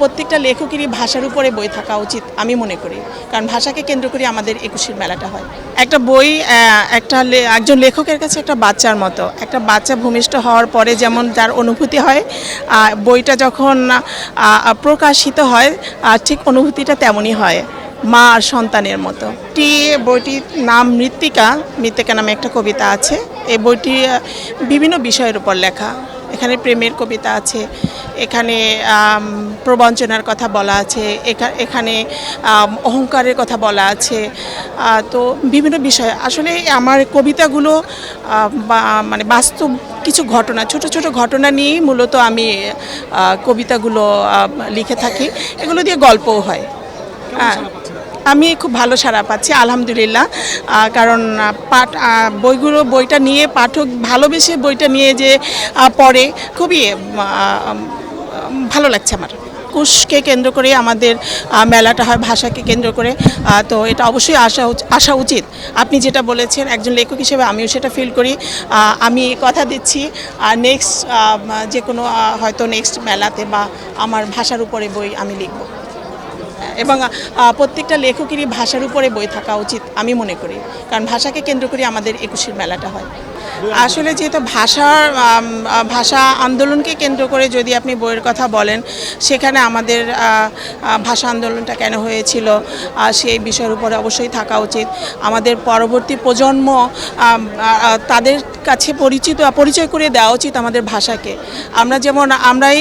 প্রত্যেকটা লেখকেরই ভাষার উপরে বই থাকা উচিত, আমি মনে করি। কারণ ভাষাকে কেন্দ্র করে আমাদের একুশের মেলাটা হয়। একটা বই একটা একজন লেখকের কাছে একটা বাচ্চার মতো। একটা বাচ্চা ভূমিষ্ঠ হওয়ার পরে যেমন যার অনুভূতি হয় বইটা যখন প্রকাশিত হয় ঠিক অনুভূতিটা তেমনই হয়, মা আর সন্তানের মতো। টি, বইটির নাম মৃত্তিকা মৃত্তিকা নামে একটা কবিতা আছে। এই বইটি বিভিন্ন বিষয়ের উপর লেখা। এখানে প্রেমের কবিতা আছে এখানে প্রবঞ্চনার কথা বলা আছে, এখা- এখানে অহংকারের কথা বলা আছে। তো বিভিন্ন বিষয়। আসলে আমার কবিতাগুলো মানে বাস্তব কিছু ঘটনা, ছোট ছোট ঘটনা নিয়েই মূলত আমি কবিতাগুলো লিখে থাকি। এগুলো দিয়ে গল্পও হয়। আমি খুব ভালো সাড়া পাচ্ছি, আলহামদুলিল্লাহ। কারণ পাঠ বইগুলো, বইটা নিয়ে পাঠক ভালোবেসে বইটা নিয়ে যে পড়ে, খুবই ভালো লাগছে আমার। কুশকে কেন্দ্র করে আমাদের মেলাটা হয়, ভাষাকে কেন্দ্র করে। তো এটা অবশ্যই আসা আসা উচিত। আপনি যেটা বলেছেন, একজন লেখক হিসেবে আমিও সেটা ফিল করি। আমি কথা দিচ্ছি নেক্সট যে কোনো হয়তো নেক্সট মেলাতে বা আমার ভাষার উপরে বই আমি লিখব। এবং প্রত্যেকটা লেখকেরই ভাষার উপরে বই থাকা উচিত, আমি মনে করি। কারণ ভাষাকে কেন্দ্র করে আমাদের একুশের মেলাটা হয়। আসলে যেহেতু ভাষার ভাষা আন্দোলনকে কেন্দ্র করে যদি আপনি বইয়ের কথা বলেন, সেখানে আমাদের ভাষা আন্দোলনটা কেন হয়েছিল সেই বিষয়ের উপরে অবশ্যই থাকা উচিত। আমাদের পরবর্তী প্রজন্ম তাদের কাছে পরিচিত, পরিচয় করে দেওয়া উচিত আমাদের ভাষাকে। আমরা যেমন, আমরাই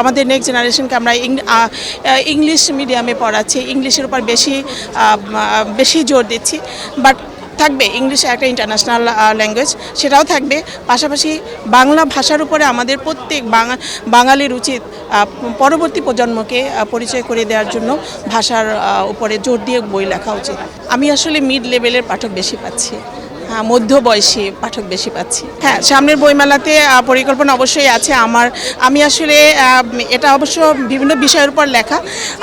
আমাদের নেক্সট জেনারেশনকে আমরা ইংলিশ মিডিয়ামে পড়াচ্ছি, ইংলিশের উপর বেশি বেশি জোর দিচ্ছি। বাট থাকবে, ইংলিশ একটা ইন্টারন্যাশনাল ল্যাঙ্গুয়েজ সেটাও থাকবে। পাশাপাশি বাংলা ভাষার উপরে আমাদের প্রত্যেক বাঙা, বাঙালির উচিত পরবর্তী প্রজন্মকে পরিচয় করে দেওয়ার জন্য ভাষার উপরে জোর দিয়ে বই লেখা উচিত। আমি আসলে মিড লেভেলের পাঠক বেশি পাচ্ছি। হ্যাঁ মধ্য বয়সী পাঠক বেশি পাচ্ছি। হ্যাঁ সামনের বইমেলাতে পরিকল্পনা অবশ্যই আছে আমার। আমি আসলে এটা অবশ্য বিভিন্ন বিষয়ের উপর লেখা।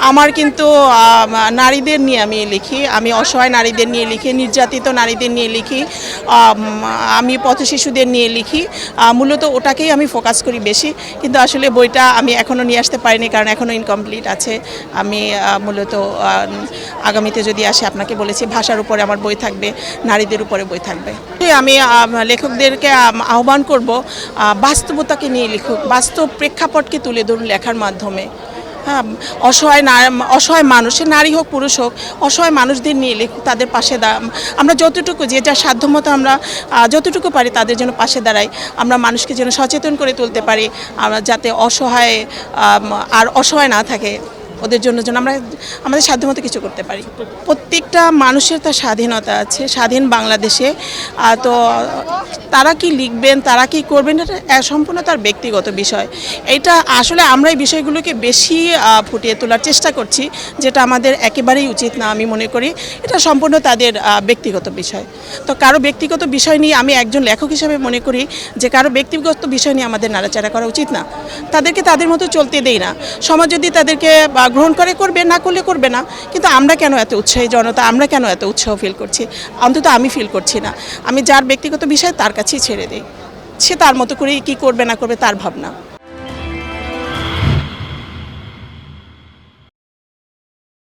আমার কিন্তু নারীদের নিয়ে আমি লিখি। আমি অসহায় নারীদের নিয়ে লিখি, নির্যাতিত নারীদের নিয়ে লিখি, আমি পথ শিশুদের নিয়ে লিখি। মূলত ওটাকেই আমি ফোকাস করি বেশি। কিন্তু আসলে বইটা আমি এখনও নিয়ে আসতে পারিনি, কারণ এখনও ইনকমপ্লিট আছে। আমি মূলত আগামীতে যদি আসে, আপনাকে বলেছি, ভাষার উপরে আমার বই থাকবে, নারীদের উপরে বই থাকবে। আমি লেখকদেরকে আহ্বান করব বাস্তবতাকে নিয়ে লিখুক, বাস্তব প্রেক্ষাপটকে তুলে ধরুন লেখার মাধ্যমে। হ্যাঁ অসহায় অসহায় মানুষ নারী হোক, পুরুষ হোক, অসহায় মানুষদের নিয়ে লিখুক তাদের পাশে দা, আমরা যতটুকু, যে যা সাধ্যমতো আমরা যতটুকু পারি তাদের জন্য পাশে দাঁড়াই, আমরা মানুষকে যেন সচেতন করে তুলতে পারি, আমরা যাতে অসহায় আর অসহায় না থাকে। ওদের জন্য জন্য আমরা আমাদের সাধ্যমতো কিছু করতে পারি। প্রত্যেকটা মানুষের তার স্বাধীনতা আছে স্বাধীন বাংলাদেশে। তো তারা কি লিখবেন তারা কি করবেন এটা সম্পূর্ণ তার ব্যক্তিগত বিষয়। এটা আসলে আমরা এই বিষয়গুলোকে বেশি ফুটিয়ে তোলার চেষ্টা করছি যেটা আমাদের একেবারেই উচিত না আমি মনে করি। এটা সম্পূর্ণ তাদের ব্যক্তিগত বিষয়। তো কারও ব্যক্তিগত বিষয় নিয়ে আমি একজন লেখক হিসেবে মনে করি যে কারও ব্যক্তিগত বিষয় নিয়ে আমাদের নাড়াচাড়া করা উচিত না। তাদেরকে তাদের মতো চলতে দেই না। সমাজ যদি তাদেরকে আহ, গ্রহণ করে করবে, না করলে করবে না। কিন্তু আমরা কেন এত উৎসাহী জনতা? আমরা কেন এত উৎসাহ ফিল করছি? অন্তত আমি ফিল করছি না। আমি যার ব্যক্তিগত বিষয় তার কাছেই ছেড়ে দিই। সে তার মতো করে কি করবে, না করবে তার ভাবনা।